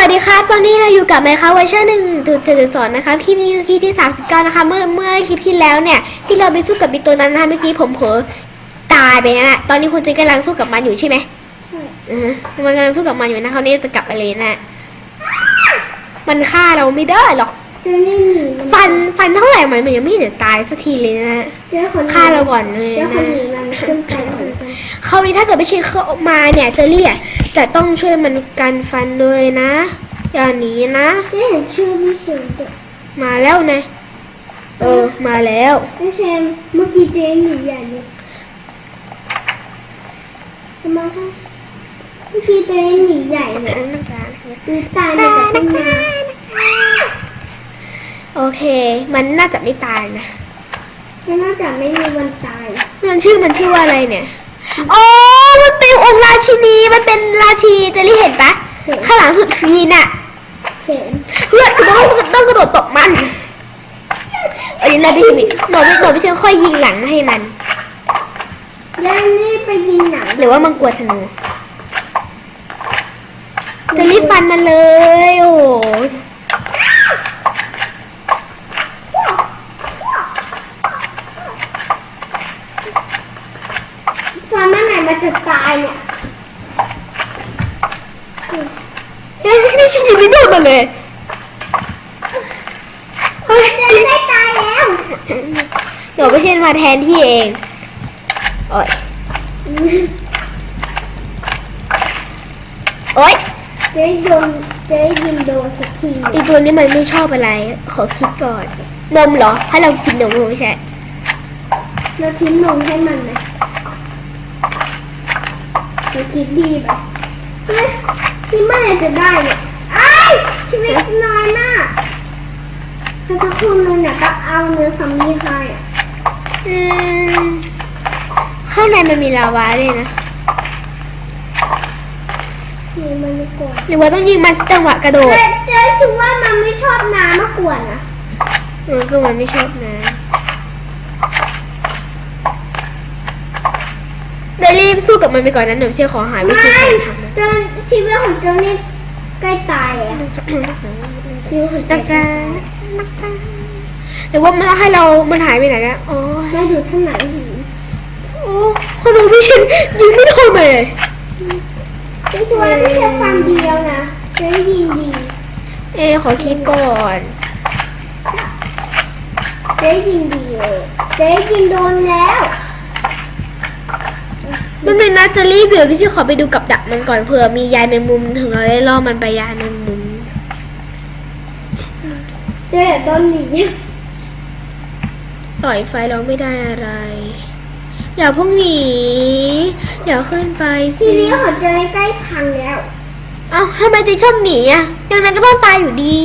วัสดีครับ ตอนนี้เราอยู่กับไมค์ครับเวอร์ชันหนึ่งจุดเจ็ดสอนนะคะคลิปนี้คือคลิปที่39นะคะ เมื่อเมื่อคลิปที่แล้วเนี่ย ที่เราไปสู้กับไอีตัวนั้นนะคะเมื่อกี้ผมเผลอตายไปนะตอนนี้คุณเจนกำลังสู้กับมันอยู่ใช่ไหมอือฮะมันกำลังสู้กับมันอยู่นะคราวนี้จะกลับไปเลยนะ มันฆ่าเราไม่ได้หรอกเจอนี่หนีมันฟันฟันเท่าไหร่มันมันยังไม่เห็นจะตายสักทีเลยนะเจอคนฆ่าเราก่อนเลยเจอคนนะหนีมัน ขึ้นไปขึ้นไปคราวนี้ถ้าเกิดไม่ใช่เข้ามาเนี่ยเจอรี่อะจะต้องช่วยมันกันฟันเลยนะอย่าหนีนะเจ๊เห็นชื่อพี่เชมด้วยมาแล้วนะเออมาแล้วพี่เชมเมื่อกี้เจ๊หนีใหญ่เลยทำไมคะเมื่อกี้เจ๊หนีใหญ่เลยคือตายในแต่ต้นไม้โอเค มันน่าจะไม่ตายนะ มันน่าจะไม่มีวันตายมันชื่อมันชื่อว่าอะไรเนี่ยอ๋อมันเป็นองค์ราชินี มันเป็นราชีเจอรี่เห็นปะข้างหลังสุดฟีน่ะเห็นเพื่อนต้องต้องกระโดดตบมันอันนี้นะพี่ชิมิหนูหนูพี่ชิมค่อยยิงหลังให้มันแล้วนี่ไปยิงหนังหรือว่ามันกลัวธนูจะรีบฟันมันเลยโอ้โห ฟันเมื่อไหร่มันจะ ตายเนี่ยเฮ้ยนี่ฉันยิงไม่โดนมันเลยเฮ้ยจะได้ตายแล้วเดี๋ยวพี่เชนมาแทนที่เองโอ๊ยโอ๊ยเจ๊โดนเจ๊ยิงโดนสักทีไอตัวนี้มันไม่ชอบอะไร ขอคิดก่อน นมเหรอ ให้เรากินนมไม่ใช่เราทิ้งนมให้มันไหม เราคิดดีไปเฮ้ยที่เมื่อไหร่จะได้เนี่ยไอ้ายชีวิตน้อยมากถ้าสักครู่นึงเนี่ยก็เอาเนื้อซัมมี่ให้อะอืมข้างในมันมีลาวาด้วยนะนี่มันไม่กลัวหรือว่าต้องยิงมันจังหวะกระโดดแต่เจ๊คิดว่ามันไม่ชอบน้ำมากกว่านะเออก็มันไม่ชอบนะเดี๋ยว รีบสู้กับมันไปก่อนนะหนูเชื่อขอหาวิไม่ธีการทำนะเจอชีวิตของเจ้านี่ใกล้ตายแล้วชีวิตของนักเจ้าจ้านักจ้าหรือว่ามันให้เรา มันหายไปไหนอะอ๋อไม่อยู่ข้างไหนหินโอ้คนดูพี่ชินยิงไม่โดนเลยเจ๊คิดว่าไม่ใช่ความเดียวนะเจ๊ยิงดีเอะขอคิดก่อนเจ๊ยิงดีเลยเจ๊ยิงโดนแล้ว มันเป็นนะจะรีบเดี๋ยวพี่ชิขอไปดูกับดักมันก่อนเผื่อมียายแมงมุมถึงเราได้ล่อมันไปยายแมงมุมเจ๊โดนหนีต่อยไฟเราไม่ได้อะไร อย่าเพิ่งหนีอย่าขึ้นไปชีสิวิตของเจ๊ใกล้พังแล้ว เอ้าทำไมจะชอบหนีอะอย่างนั้นก็ต้องตายอยู่ดี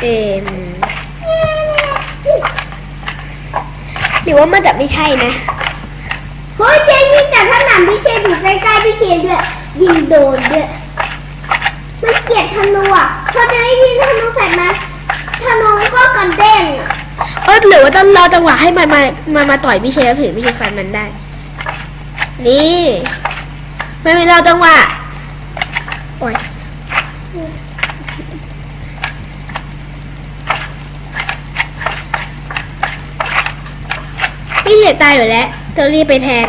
เอ็มห รือว่ามันจะไม่ใช่นะเฮ้ยเจ๊ยิงจากข้าหลังพี่เชนอยู่ใกล้ๆพี่เชนด้วยยิงโดนด้วยมันเกลียดธนูอะพอเจ๊ยิงธนูใส่มาธนูก็กระเด้งอะเออหรือว่าต้องรอจังหวะให้มันมามามาต่อยพี่เชฟถึงพี่เชฟฟันมันได้ นี่ไม่มีรอจังหวะโอ้ย พี่เชฟตายอยู่แล้วจะรีบไปแทน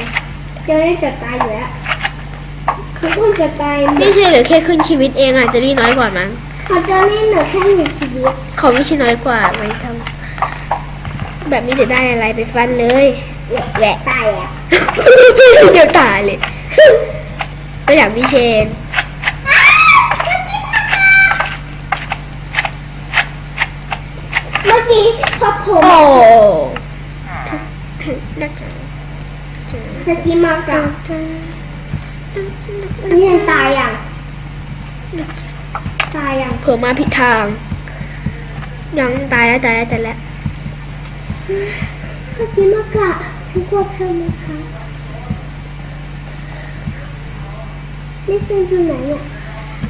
เจ๊จะตายอยู่แล้วคือคุณจะตายหมพี่ดเชฟเหลือแค่ครึ่งชีวิตเองอะจะรีน้อยกว่ามั้งขอเจ้านี่เหลือแค่หนึ่งชีวิตของพี่เชฟน้อยกว่าไม่ทำแบบนี้จะได้อะไรไปฟันเลยแหวะตายแล้วเดี๋ยวตายเลยตัวอย่างพี่เชนเมื่อกี้พอผมโอ้ นักจังเมื่อกี้มากับจังนี่ยังตายยังตายยังเผื่อมาผิดทาง ยังตายแล้วตายแล้วตายแล้วเมื่อกี้มากับทุกคนเธอไหมคะนี่คืออยู่ไหนเนี่ย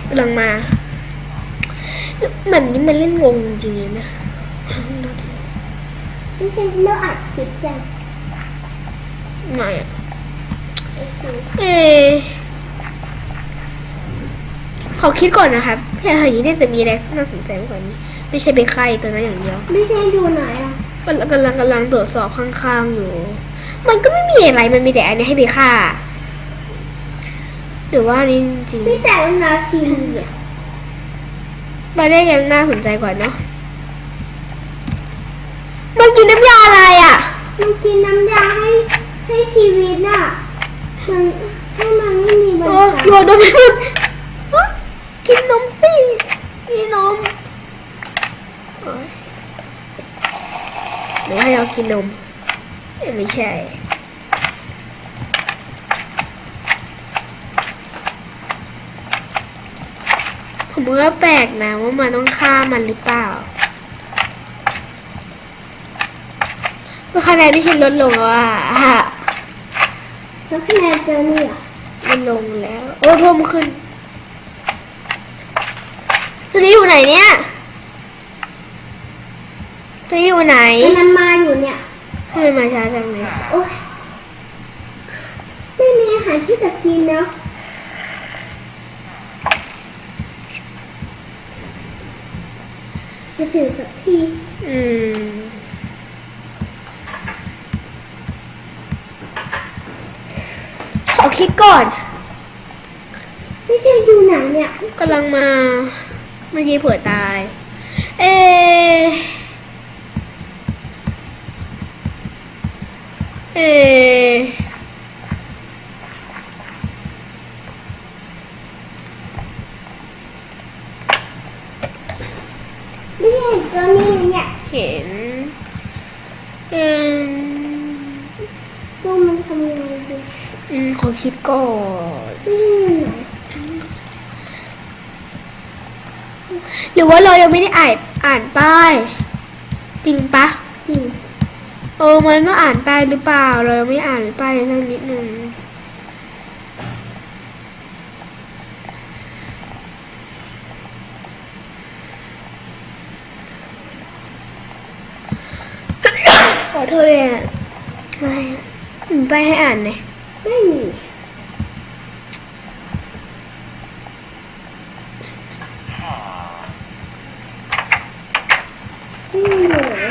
กำลังมามันนี่มันเล่นงงจริงเลยนะไม่ใช่เลือกอัดคลิปยัง ไม่อะโอเคเออขอคิดก่อนนะครับแค่อย่างนี้น่าจะมีอะไรน่าสนใจมากกว่านี้ ไม่ใช่เบคไข่ตัวนั้นอย่างเดียว ไม่ใช่ดูไหนอะกำลังกำลังกำลังตรวจสอบข้างๆอยู่ มันก็ไม่มีอะไรมันมีแต่อันนี้ให้เบค่าหรือว่าอันนี้จริงพี่แต่นาชินเนี่ยๆตอนแรกยังน่าสนใจกว่าเนาะมันกินน้ำยาอะไรอะมันกินน้ำยาให้ให้ ชีวิตอะมันให้มันไม่มีบโอ้ริษัทโยนนมให้มันกินนมสินี่นมโอ๊ยหรือให้เรากินนมเอ้ยไม่ใช่ผมว่าแปลกนะว่ามันต้องฆ่ามันหรือเปล่าเมื่อคะแนนที่ฉันลดลงแล้วอะ แล้วคะแนนเจอเนี่ยมันลงแล้ว โอ้ยเพิ่มขึ้นจะได้อยู่ไหนเนี่ยจะได้อยู่ไหนมันนำมาอยู่เนี่ยทำไมมาช้าจังเลยโอ้ยไม่มีอาหารที่จะกินแล้วจะถึงสักที อืม ขอ คิดก่อน ไม่ใช่ดูหนังเนี่ยกำลังมาเมื่อกี้เผื่อตาย เอะเอะไม่ใช่ตัวนี้เนี่ย เห็นอืม คิดก่อนหรือว่าเรายังไม่ได้อ่านอ่านป้าย จริงปะจริงเออมันต้องอ่านป้ายหรือเปล่า เรายังไม่อ่านป้ายสักนิดหนึ่งขอโทษเลยอะไม่อะอืมป้ายให้อ่านเลย ไม่มี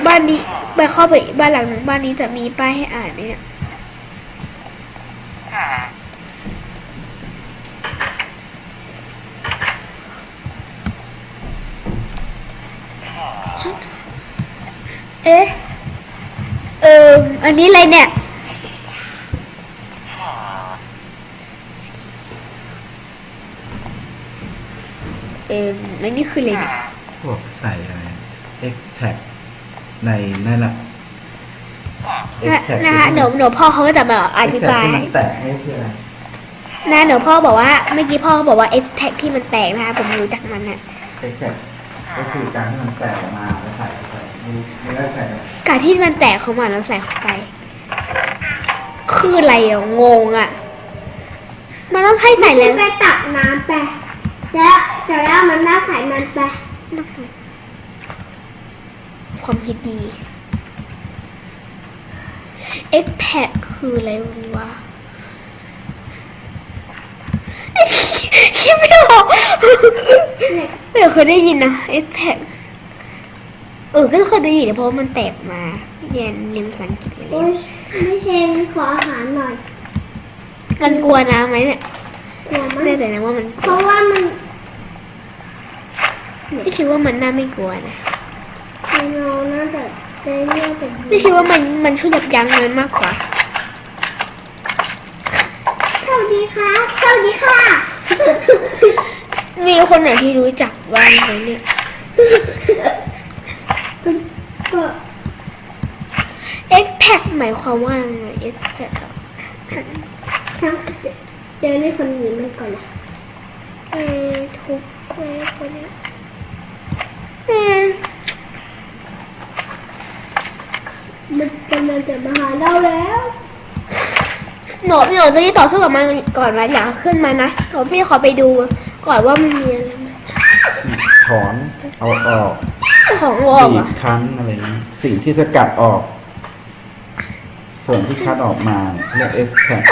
บ้านนี้บ้านเข้าไปบ้านหลังหนึ่งบ้านนี้จะมีป้ายให้อ่านไหมเนี่ยเอ๊ะเอออันนี้อะไรเนี่ย เอออันนี้คืออะไรเนี่ยพวกใส่อะไร extract ในนั่นแหละนะนะคะเดี๋ยวเดี๋ยวพ่อเขาก็จะมาอธิ extract บายที่มันแตกนี่คืออะไรนะเดี๋ยวพ่อบอกว่าเมื่อกี้พ่อบอกว่า X tag ที่มันแตกนะคะผมรู้จักมันน่ะ extract ก็คือการที่มันแตกออกมาแล้วใส่เข้าไปไม่รู้ไม่ได้ใส่อะไรการที่มันแตกเข้ามาแล้วใส่เข้าไป คืออะไรอะงงอะมันต้องให้ใส่เลยไปตักน้ำไปแล้ว จะแล้วมันน่าใส่มันไปความคิดดี X tag คืออะไรวะคิดไม่ออกเดี๋ยวเคยได้ยินนะ X tag เออ ก็เคยได้ยินนะเพราะว่ามันแตกมาเรียนเรียนภาษาอังกฤษมาแล้โอ้วยไม่เชนขออาหารหน่อยมันกลัวน้ำไหมเนี่ยกลัวไม่มากแน่ใจนะว่ามันกเพลัวราะว่ามัน ไม่คิดว่ามันน่าไม่กลัวนะเราน่าจะได้เลือกเป็นไม่คิดว่ามันมันช่วยยับยั้งมันมากกว่า สวัสดีค่ะสวัสดีค่ะ มีคนไหนที่รู้จักบ้างไหมเนี่ย ก็ X pack หมายความว่าไง X pack อะช่างเจอในคนนี้มันก่อนละเออทุบไว้คนเนี้ยเออ มันกำลังจะมาหาเราแล้วหนูหนูจะได้ต่อสู้กับมันก่อนไหมอยากขึ้นมานะหนูพี่ขอไปดูก่อนว่ามันมีอะไรไหมถอนเอาออกของวอกบีเหรบอะคั้นอะไรอย่างนี้สิ่งที่สกัดออก ส่วนที่คัดออกมาเรียก extract